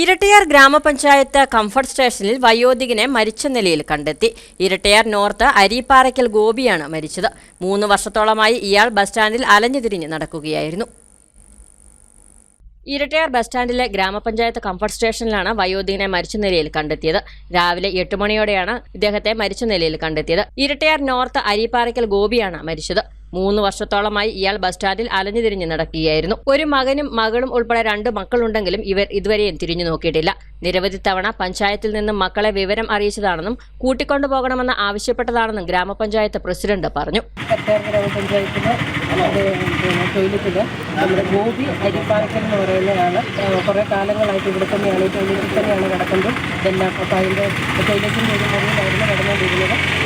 ഇരട്ടയാർ ഗ്രാമപഞ്ചായത്ത് കംഫർട്ട് സ്റ്റേഷനിൽ വയോധികനെ മരിച്ച നിലയിൽ കണ്ടെത്തി. ഇരട്ടയാർ നോർത്ത് അരിപ്പാറയ്ക്കൽ ഗോപിയാണ് മരിച്ചത്. മൂന്ന് വർഷത്തോളമായി ഇയാൾ ബസ് സ്റ്റാൻഡിൽ അലഞ്ഞുതിരിഞ്ഞ് നടക്കുകയായിരുന്നു. ഇരട്ടയാർ ബസ് സ്റ്റാൻഡിലെ ഗ്രാമപഞ്ചായത്ത് കംഫർട്ട് സ്റ്റേഷനിലാണ് വയോധികനെ മരിച്ച നിലയിൽ കണ്ടെത്തിയത്. രാവിലെ എട്ട് മണിയോടെയാണ് ഇദ്ദേഹത്തെ മരിച്ച നിലയിൽ കണ്ടെത്തിയത്. ഇരട്ടയാർ നോർത്ത് അരിപ്പാറയ്ക്കൽ ഗോപിയാണ് മരിച്ചത്. മൂന്ന് വർഷത്തോളമായി ഇയാൾ ബസ് സ്റ്റാൻഡിൽ അലഞ്ഞുതിരിഞ്ഞ് നടക്കുകയായിരുന്നു. ഒരു മകനും മകളും ഉൾപ്പെടെ രണ്ട് മക്കളുണ്ടെങ്കിലും ഇവർ ഇതുവരെയും തിരിഞ്ഞു നോക്കിയിട്ടില്ല. നിരവധി തവണ പഞ്ചായത്തിൽ നിന്നും മക്കളെ വിവരം അറിയിച്ചതാണെന്നും കൂട്ടിക്കൊണ്ടുപോകണമെന്ന് ആവശ്യപ്പെട്ടതാണെന്നും ഗ്രാമപഞ്ചായത്ത് പ്രസിഡന്റ് പറഞ്ഞു. ടോയ്ലറ്റിൽ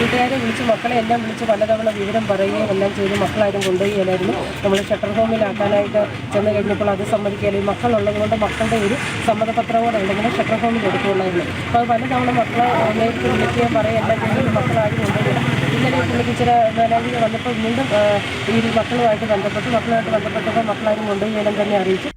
വീട്ടുകാരെ വിളിച്ച് മക്കളെ എല്ലാം വിളിച്ച് പലതവണ വിവരം പറയുകയും എല്ലാം ചെയ്ത് മക്കളാരും കൊണ്ടുപോയില്ലായിരുന്നു നമ്മൾ ഷട്ടർ ഹോമിലാക്കാനായിട്ട് ചെന്ന് കഴിഞ്ഞപ്പോൾ അത് സമ്മതിക്കുകയില്ല മക്കളുള്ളത് കൊണ്ട് മക്കളുടെ ഒരു സമ്മതപത്രം കൂടെ ഉണ്ടെങ്കിൽ ഷട്ടർ ഹോമിൽ എടുക്കുകയുള്ളായിരുന്നു അപ്പോൾ അത് പലതവണ മക്കളെ നേരിട്ട് വിളിക്കുകയും പറയുകയും എല്ലാം ചെയ്തിട്ട് മക്കളാരും കൊണ്ടുപോയില്ല. ഇന്നലെ പുള്ളിക്ക് ഇച്ചിരി വേലാതിരി വന്നപ്പോൾ വീണ്ടും ഈ മക്കളുമായിട്ട് ബന്ധപ്പെട്ട്. മക്കളുമായിട്ട് ബന്ധപ്പെട്ടപ്പോൾ മക്കളാരും കൊണ്ടുപോയി എല്ലാം തന്നെ അറിയിച്ചു.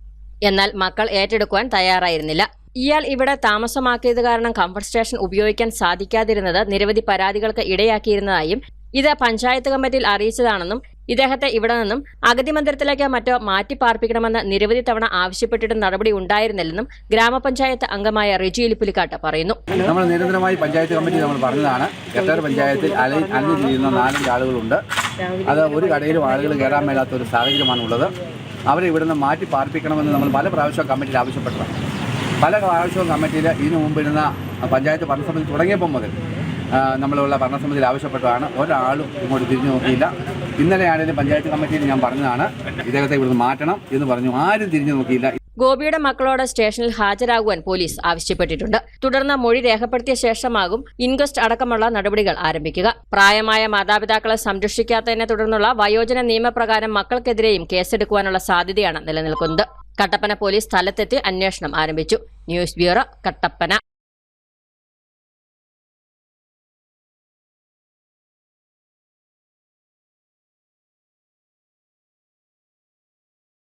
എന്നാൽ മക്കൾ ഏറ്റെടുക്കുവാൻ തയ്യാറായിരുന്നില്ല. ഇയാൾ ഇവിടെ താമസമാക്കിയത് കാരണം കംഫർട്ട് സ്റ്റേഷൻ ഉപയോഗിക്കാൻ സാധിക്കാതിരുന്നത് നിരവധി പരാതികൾക്ക് ഇടയാക്കിയിരുന്നതായും ഇത് പഞ്ചായത്ത് കമ്മിറ്റിയിൽ അറിയിച്ചതാണെന്നും ഇദ്ദേഹത്തെ ഇവിടെ നിന്നും അഗതി മന്ദിരത്തിലേക്ക് മറ്റോ മാറ്റി പാർപ്പിക്കണമെന്ന് നിരവധി തവണ ആവശ്യപ്പെട്ടിട്ട് നടപടി ഉണ്ടായിരുന്നില്ലെന്നും ഗ്രാമപഞ്ചായത്ത് അംഗമായ റിജി ഇലിപ്പുലിക്കാട്ട് പറയുന്നു. നമ്മൾ നിരന്തരമായി പഞ്ചായത്ത് കമ്മിറ്റി നമ്മൾ പറഞ്ഞതാണ്. കെട്ടാർ പഞ്ചായത്തിൽ അല അലഞ്ഞു ചെയ്യുന്ന നാലഞ്ച് ആളുകളുണ്ട്. അത് ഒരു കടയിലും ആളുകൾ കയറാൻ മേലാത്ത ഒരു സാഹചര്യമാണുള്ളത്. അവരെ ഇവിടുന്ന് മാറ്റി പാർപ്പിക്കണമെന്ന് നമ്മൾ പല പ്രാവശ്യം കമ്മിറ്റിയിൽ ആവശ്യപ്പെട്ടതാണ്. പല പ്രാവശ്യവും കമ്മിറ്റിയിൽ ഇതിനു മുമ്പ് ഇരുന്ന പഞ്ചായത്ത് ഭരണസമിതി തുടങ്ങിയപ്പോൾ മുതൽ നമ്മളുള്ള ഭരണസമിതിയിൽ ആവശ്യപ്പെട്ടതാണ്. ഒരാളും ഇങ്ങോട്ട് തിരിഞ്ഞു നോക്കിയില്ല. ഇന്നലെയാണെങ്കിലും പഞ്ചായത്ത് കമ്മിറ്റിയിൽ ഞാൻ പറഞ്ഞതാണ് ഇദ്ദേഹത്തെ ഇവിടുന്ന് മാറ്റണം എന്ന് പറഞ്ഞു. ആരും തിരിഞ്ഞു നോക്കിയില്ല. ഗോപിയുടെ മക്കളോട് സ്റ്റേഷനിൽ ഹാജരാകുവാൻ പോലീസ് ആവശ്യപ്പെട്ടിട്ടുണ്ട്. തുടർന്ന് മൊഴി രേഖപ്പെടുത്തിയ ശേഷമാകും ഇൻക്വസ്റ്റ് അടക്കമുള്ള നടപടികൾ ആരംഭിക്കുക. പ്രായമായ മാതാപിതാക്കളെ സംരക്ഷിക്കാത്തതിനെ തുടർന്നുള്ള വയോജന നിയമപ്രകാരം മക്കൾക്കെതിരെയും കേസെടുക്കുവാനുള്ള സാധ്യതയാണ് നിലനിൽക്കുന്നത്. കട്ടപ്പന പോലീസ് സ്ഥലത്തെത്തി അന്വേഷണം ആരംഭിച്ചു. News bureau Kattappana.